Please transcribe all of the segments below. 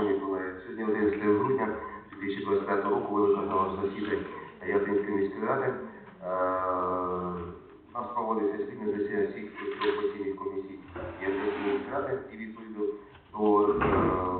шановні колеги, сьогодні 11 грудня 2025 року ви засідання Ятинської міської ради. Е, нас проводиться спільне засідання всіх постійних комісій Ятинської міської ради і відповідно до е,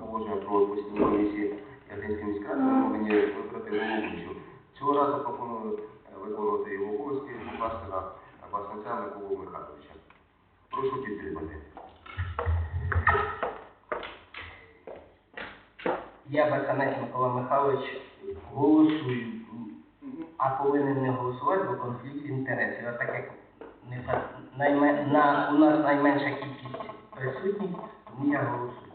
положення про постійні комісії Ятинської міської ради ми повинні вибрати головуючу. Цього разу пропоную е, виконувати його обов'язки і покласти на Басниця Миколу Михайловича. Прошу підтримати. Я Баканець Микола Михайлович голосую, а повинен не голосувати, бо конфлікт інтересів. А так як не найме- на, у нас найменша кількість присутніх, тому я голосую.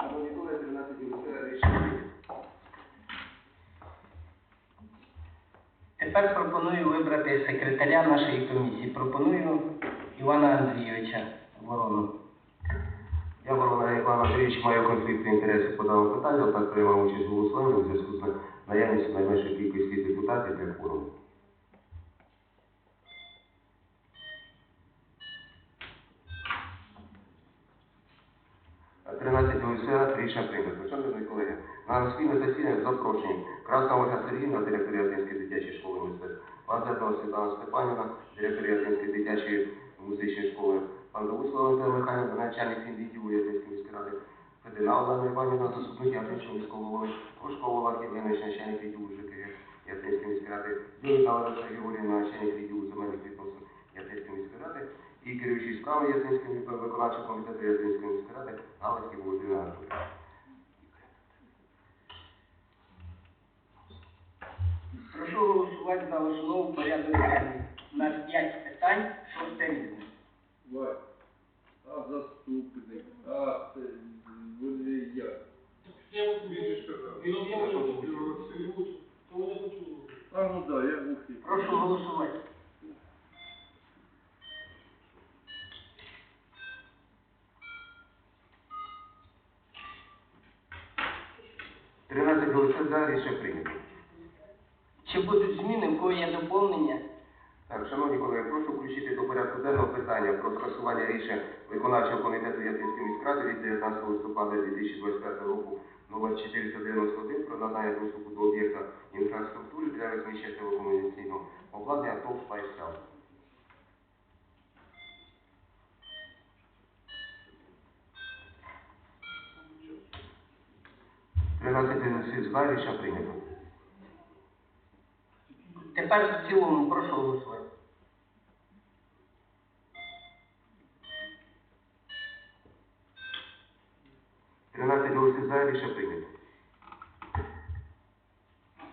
Шановні колеги, 13 рішення прийнято. Тепер пропоную вибрати секретаря нашої комісії. Пропоную Івана Андрійовича Ворону. Я, Ворона Іван Андрійович, маю конфлікт інтересів по даному питанню, так приймав участь у голосуванні у зв'язку з наявністю найменшої кількості депутатів для форуму. А 13 голосує, рішення прийнято. Шановні колеги, на спільне засідання запрошені Красна Ольга Сергіївна, директор Ятинської дитячої школи мистецтв, Лазерна Світлана Степанівна, директор Ятинської дитячої музичної школи, пан Давусь Валентина Михайлівна, начальник відділу Ятинської міської ради, Федина Олена Іванівна, заступник Ятинського міського голови, Кружкова Олег Євгенович, начальник відділу ЖКГ Ятинської міської ради, Юрій Лариса Георгіївна, начальник відділу земельних відносин Ятинської міської ради, і керуючий справи Ятинської виконавчого комітету Ятинської міської ради, Галицький Володимир Анатолійович. Прошу голосувати за основу порядок денний. У нас 5 питань, шосте різне. А заступник, а це вони як? А ну да, я глухий. Прошу голосувати. – 13 голосів за, рішення прийнято. Чи будуть зміни, в кого є доповнення? Шановні колеги, прошу включити до порядку денного питання про скасування рішень виконавчого комітету Ятинської міськради від 19 листопада 2025 року номер 491 про надання доступу до об'єкта інфраструктури для розміщення телекомунікаційного обладнання ТОВ «Спайсел». Тринадцять за, рішення прийнято. Тепер в цілому прошу голосувати. Тринадцять голосів за, рішення прийнято.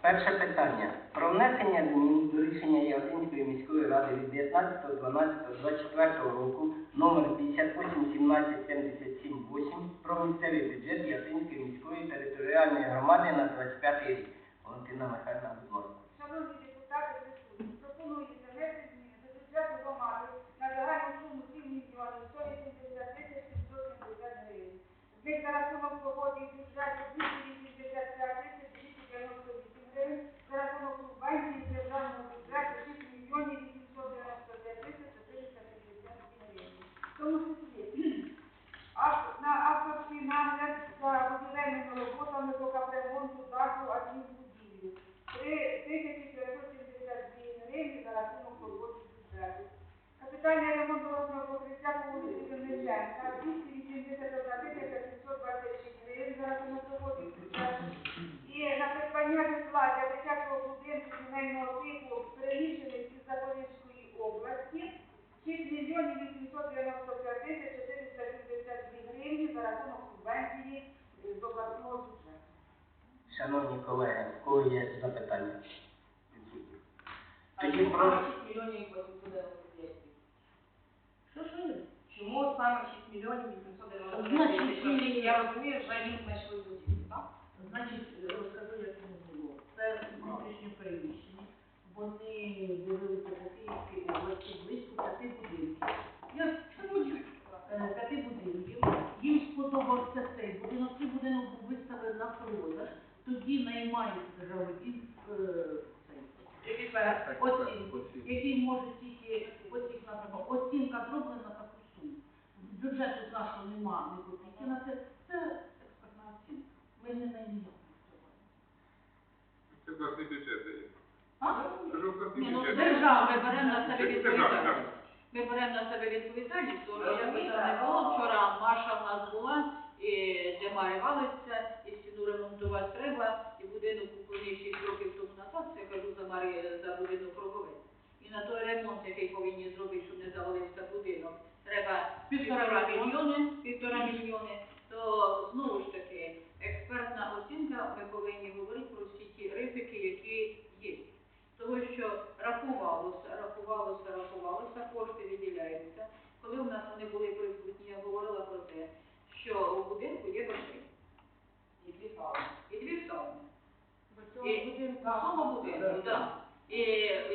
Перше питання. Про внесення змін до рішення Ялтинської міської ради від 19.12.24 року номер 581778 про місцевий бюджет Ялтинської міської територіальної громади на 25 рік. Валентина Михайлівна, будь ласка. Шановні депутати, присутні, пропонується внести зміни до бюджету громади на загальну суму 7 мільйонів 180 тисяч 770 гривень. З них за рахунок погодів бюджету 285 тисяч 298 гривень, за рахунок субвенції з державного бюджету 6 мільйонів 895 тисяч 450 гривень. В тому числі ав- на авторський нагляд за будівельними роботами по капремонту даху адмінбудівлі. 3472 гривні за рахунок роботи бюджету. Капітальний ремонт дорожнього покриття по вулиці Земляченка 281 тисяча 726 гривень за рахунок роботи. І на придбання житла для дитячого будинку сімейного типу переміщених із Запорізької області 6 мільйонів 895 тисяч 472 гривні за рахунок субвенції з обласного бюджету. Шановні колеги, в кого є запитання? Тоді саме 6 мільйонів 895 Що, що? Чому саме 6 мільйонів 895 Значить, тисяч? Я розумію, що їм знайшли будівлю, так? Значить, розкажу, як це було. Це внутрішньо переміщені. Вони дивилися по Київській області близько п'яти будинків. Я чому е, п'яти будинків. Їм сподобався цей будинок. Цей будинок був виставлений на продаж. Тоді наймають державодів е, цей. Тільки оцінка, зроблена. Бюджету з нашого нема, не копійки на це, це експертна оцінка. Ми не найняємо цього. Це власний бюджет дає. А? Кажу, власний Ні, ну бюджет. держава, ми беремо на себе Це держава, відповідальність. Ми беремо на себе відповідальність, тому що як не було, вчора Маша в нас була, і де Марі валиться, і стіну ремонтувати треба, і будинок куплений 6 років тому назад, це я кажу за Марі, за будинок Роговець. І на той ремонт, який повинні зробити, щоб не завалився будинок, треба півтора мільйони, півтора мільйони, то знову ж таки, експертна оцінка, ми повинні говорити про всі ті ризики, які є. Тому що рахувалося, рахувалося, рахувалося, кошти виділяються. Коли у нас вони були присутні, я говорила про те, що у будинку є басейн. І дві сауни. І дві сауни. І в цьому будинку, так. І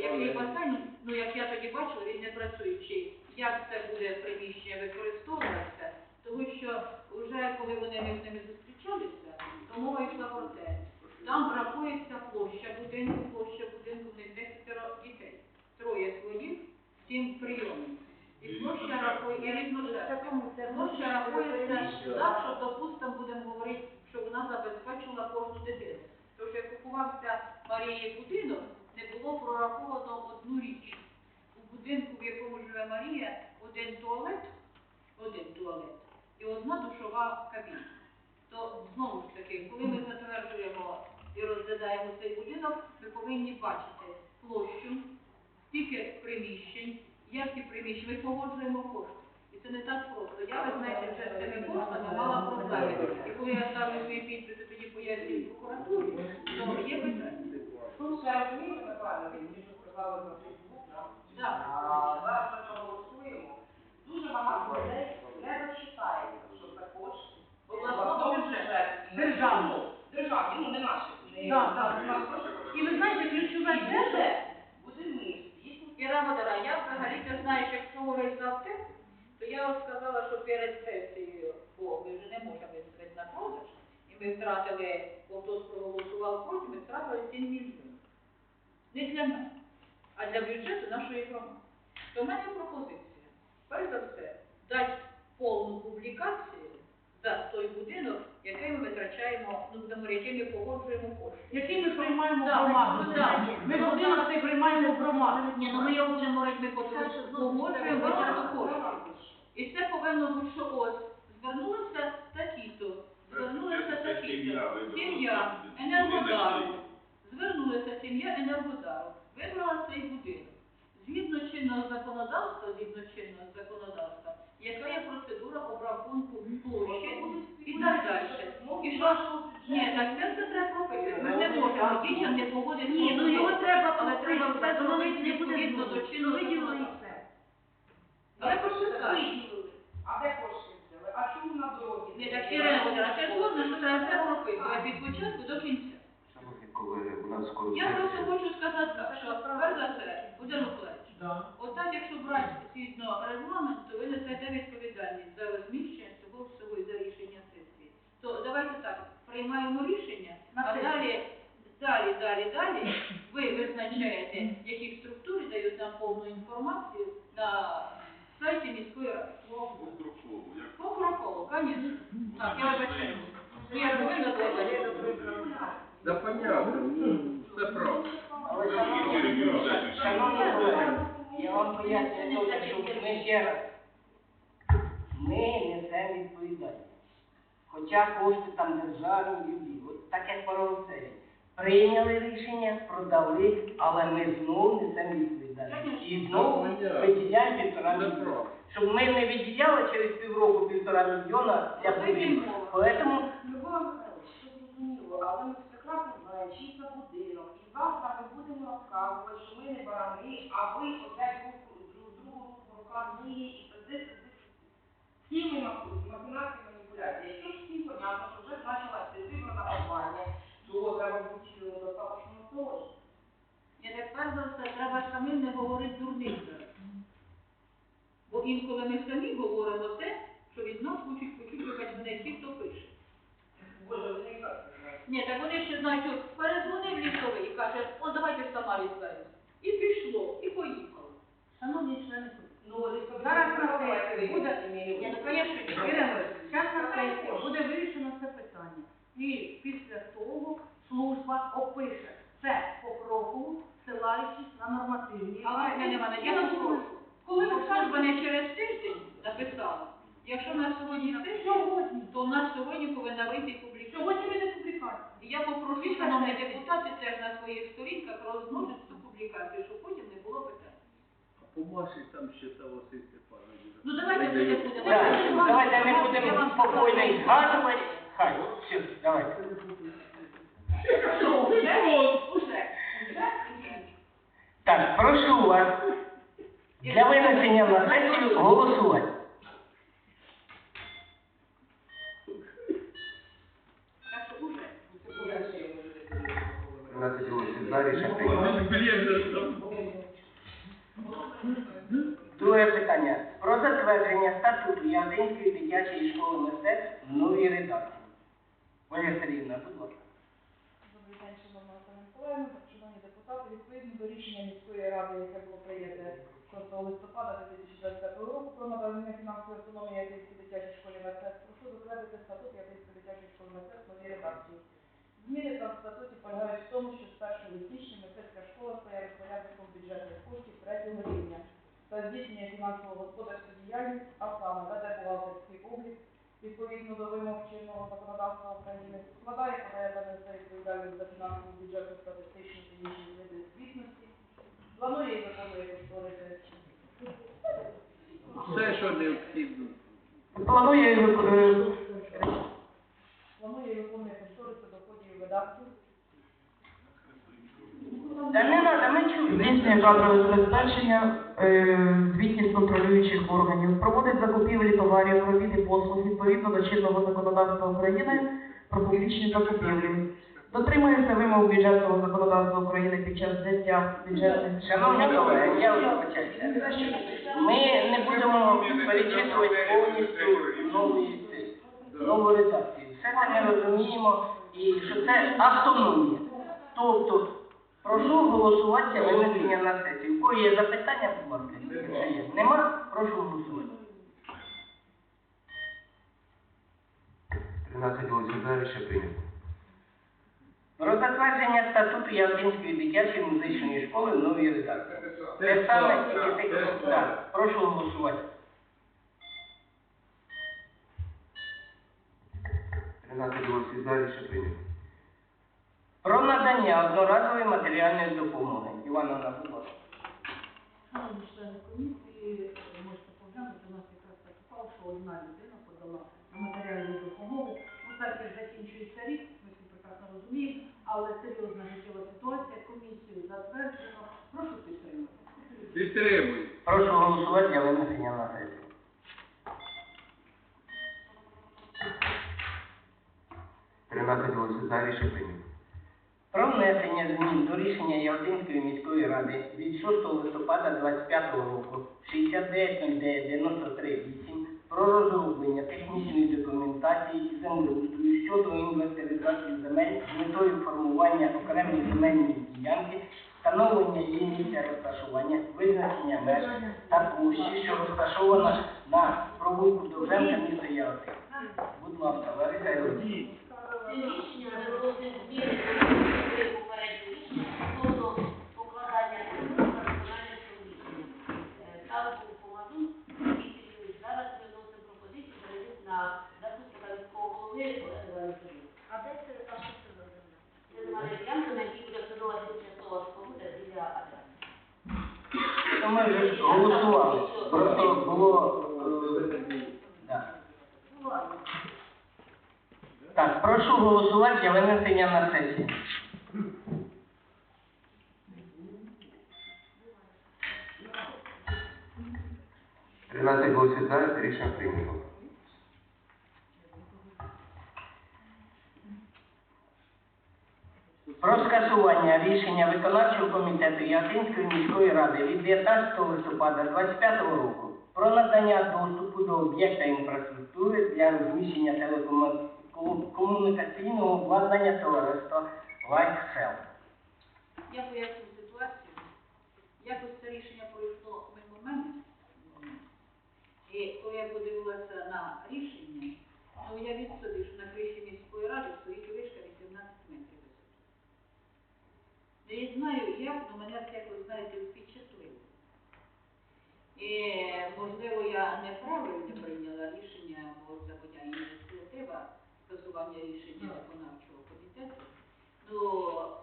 який басейн, ну як я тоді бачила, він не працюючий. Як це буде приміщення використовуватися? Тому що вже коли вони ми з ними зустрічалися, то мова йшла про те, там рахується площа будинку, площа будинку в них 10 дітей. Троє своїх, сім прийомів. І площа рахує, і. Площа рахується так, що, допустимо, будемо говорити, що вона забезпечила кожну дитину. Що як купувався Марії будинок, не було прораховано одну річ. Будинку, в якому живе Марія, один туалет, один туалет і одна душова кабіна. То знову ж таки, коли ми затверджуємо і розглядаємо цей будинок, ми повинні бачити площу, скільки приміщень, як ті приміщення, ми погоджуємо кошти. І це не так просто. Я, ви знаєте, вже з цими коштами мала проблеми. І коли я ставлю свої підписи, тоді пояснюю прокуратурі, то є питання. Тут я розумію, Наталя, ви мені на да? Так. А зараз ми проголосуємо. Дуже багато людей не дочитається, що кошти. Обласного бюджету. Державного. Державні, ну не наші. не- не да. наші. І ви знаєте, ключове те, буде, буде ми, дійсно. Водора, я взагалі ти знаєш, якщо говорить за аптеку, то я сказала, що перед сесією, бо ми вже не можемо виставити на продаж, і ми втратили, бо хтось проголосував проти, ми втратили 7 мільйонів. Не для нас, а для бюджету нашої громади. То в мене пропозиція. Перш за все, дати повну публікацію за той будинок, який ми витрачаємо, ну, будемо який ми погоджуємо кошти. який ми приймаємо Так, громаду. так. Ми будинок цей приймаємо громаду. Ні, ну ми його будемо ми погоджуємо витрачу коштів. І це повинно бути, що ось звернулися такі-то, звернулися такі-то. Сім'я енергодару. Звернулася сім'я енергодару. Вибрала цей будинок. Згідно чинного законодавства, згідно чинного законодавства, яка є процедура обрахунку площі і так далі. І що? Ні, так це все треба прописати. Ми не можемо дітям не погодити. Ні, ну його треба але треба все зробити відповідно до чинного законодавства. Але прописати. А де кошти взяли? А чому на дорогі? Ні, так Ірина це згодна, що треба все прописувати від початку до кінця. Шановні колеги, у нас скоро Я просто сказати так, що перш за все, Володимир отак, якщо брати згідно регламенту, ви несете відповідальність за розміщення цього всього і за рішення сесії. То давайте так, приймаємо рішення, На а сесії. далі, далі, далі, далі ви визначаєте, які структури дають нам повну інформацію на сайті міської ради. Покроково, як Покроково, звісно. Так, я вибачаю. Я повинна сказати. Да понятно, ну, це правда. Але шановні, шановні колеги, я вам пояснюю, що ми ще раз. Ми несемо відповідальність. Хоча кошти там державні люди, от так як паровцеві. Прийняли рішення, продали, але ми знову несемо відповідальність. І знову виділяємо півтора мільйона. Щоб ми не виділяли через півроку півтора мільйона для будинку. Поэтому Любов Михайлович, що зрозуміло, але ми прекрасно знаємо, чий це будинок. Ми що ми не барани, а ви опять руку, друг другу руках ні, і сидите всіми махінації маніпуляції. Якщо всім понятно, що вже почалася виборна кампанія, то треба бути достатньо того. Ні, так перш за все, треба самим не говорити дурниць. Бо інколи ми самі говоримо те, що від нас хочуть почути хоч мене ті, хто пише. Боже, вони і так. Ні, так вони ще знають, що перезвонив лісовий каже, о, давайте в Самарі здаємо. Шановні члени Ну, Зараз на місяць сесії буде- змінили. Ну, конечно, Ірина, зараз на сесії буде вирішено це питання. І після того служба опише це по кроку, ссилаючись на нормативні. Але Ірина Івановна, я попрошу. Коли Коли ви служба не через тиждень написала, якщо на сьогодні тиждень, сьогодні, то в нас сьогодні повинна вийти публікація. сьогодні вийде публікація. І я попрошу, шановні депутати, теж на своїх сторінках розмножити цю публікацію, щоб потім не було питань. По вашій там ще та Василь Степанович. Ну давайте ми не будемо. Так, давайте не будемо спокійно і згадувати. Хай, все, давайте. Що, вже? Уже. Так, прошу вас для винесення на сесію голосувати. 13 голосів за, рішення прийнято. Друге питання. Про затвердження статуту Явдинської дитячої школи мистецтв в новій редакції. Ольга Сергійовна, будь ласка. Добрий день, шановна Оксана Миколаївна, шановні депутати. Відповідно до рішення міської ради, яке було прийнято 6 листопада 2025 року про надання фінансової автономії Ятинській дитячій школі мистецтв, прошу затвердити статут Ятинської дитячої школи мистецтв в новій редакції. Зміни там в статуті полягають в тому, що з 1 січня мистецька школа стає розпорядником бюджетних коштів третього рівня та здійснює фінансово-господарську діяльність, а саме веде бухгалтерський облік, відповідно до вимог чинного законодавства України, складає подає та несе відповідальність за фінансову бюджетну статистичну та інші види звітності, планує і виконує кошториси. Все, що необхідно. Планує Планує і виконує доходів і видатків. Та не треба, ми чуємо. Здійснює кадрове забезпечення, е, звітність контролюючих органів, проводить закупівлі товарів, робіт і послуг відповідно до чинного законодавства України про публічні закупівлі. Дотримується вимог бюджетного законодавства України під час взяття бюджетних Шановні колеги, я вибачаюся. Ми не будемо перечитувати повністю нові нову редакцію. Все це ми розуміємо і що це автономія. Тобто, прошу голосувати за винесення на сесію. У кого є запитання, будь ласка, якщо є. Нема, прошу голосувати. 13 голосів за, рішення прийнято. Про затвердження статуту Явдинської дитячої музичної школи в новій редакції. Те саме, тільки тих. Так, Прошу голосувати. Сенат одноголосно за рішення прийнято. Про надання одноразової матеріальної допомоги. Івана Назова. Шановні члени комісії, е, можете поглянути, у нас якраз так впав, що одна людина подала матеріальну допомогу. Ну, закінчується рік, ми всі прекрасно розуміємо, але серйозна життєва ситуація, комісію затверджено. Прошу підтримати. Підтримуй. Прошу голосувати, я Єлена Фіняна. 13 голосів за рішення. Про внесення змін до рішення Ялтинської міської ради від 6 листопада 2025 року 690993 про розроблення технічної документації і землеустрою щодо інвентаризації земель з метою формування окремої земельної ділянки, встановлення її місця розташування, визначення меж та площі, що розташована на провулку Довженка міста Ялти. Будь ласка, Лариса Івановна. Так, прошу голосувати для винесення на сесію. Тринадцять голосів за, рішення прийнято. Про скасування рішення виконавчого комітету Яготинської міської ради від 19 листопада 2025 року про надання доступу до об'єкта інфраструктури для розміщення телекомунікаційного обладнання товариства LifeCell. Я поясню ситуацію. Якось це рішення пройшло мимо я подивилася на рішення, ну уявіть собі, що на криші міської ради стоїть вишка 18 метрів висоти. Не знаю як, але мене це якось, знаєте, впечатлило. І, можливо, я неправильно прийняла рішення, бо це моя ініціатива скасування рішення виконавчого комітету. то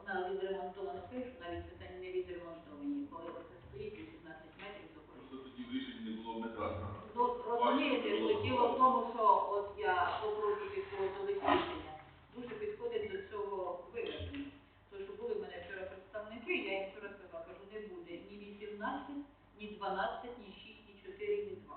на відремонтовану кришу, навіть це не відремонтовані, коли це стоїть 18 метрів. Просто тоді рішення не було метра. Ну, розумієте, що діло в тому, що от я попрошу підходити до рішення, дуже підходить до цього виведення. Тому що були в мене вчора представники, я їм вчора сказала, кажу, не буде ні 18, ні 12, ні 6, ні 4, ні 2.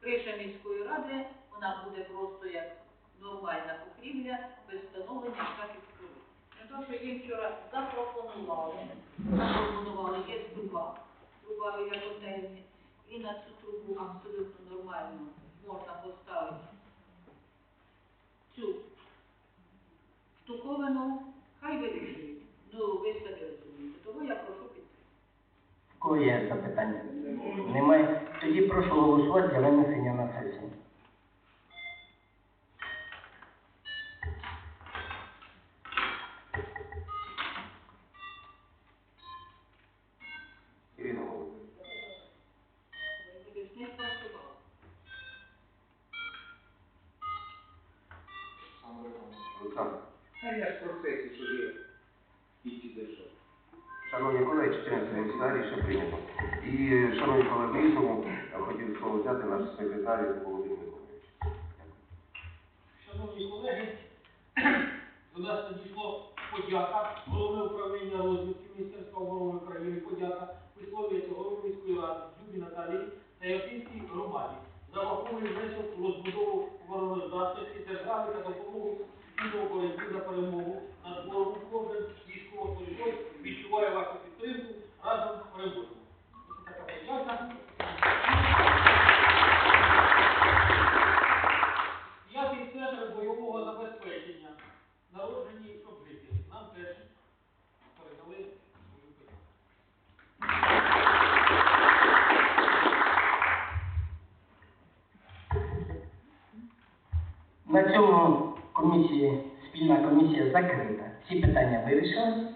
Криша міської ради, вона буде просто як нормальна покрівля, без встановлення всяких споруд. Не то, що їм вчора запропонували, запропонували, є труба, труба біля котельні, і на цю трубу абсолютно нормально можна поставити цю штуковину, хай вирішують. Ну, ви самі розумієте. Тому я прошу підтримати. Кого є запитання? Немає. Тоді прошу голосувати для винесення на сесію. Ірина Володимирівна. Не спрацювало. Олександр. А я ж процесі, що є. Тільки зайшов. Шановні колеги, 14 міська рішення прийнято. І, е, шановні колеги, різному хотів слово взяти наш секретар Володимир Миколаївич. Шановні колеги, до нас надійшло подяка головне управління розвідки Міністерства оборони України, подяка висловлюється голови міської ради Дюбі Наталії та Япінській громаді за вагомий внесок у розбудову обороноздатності держави та допомогу спільного боротьбі за перемогу над ворогом. Кожен військовослужбовець відчуває вашу підтримку ಸರ್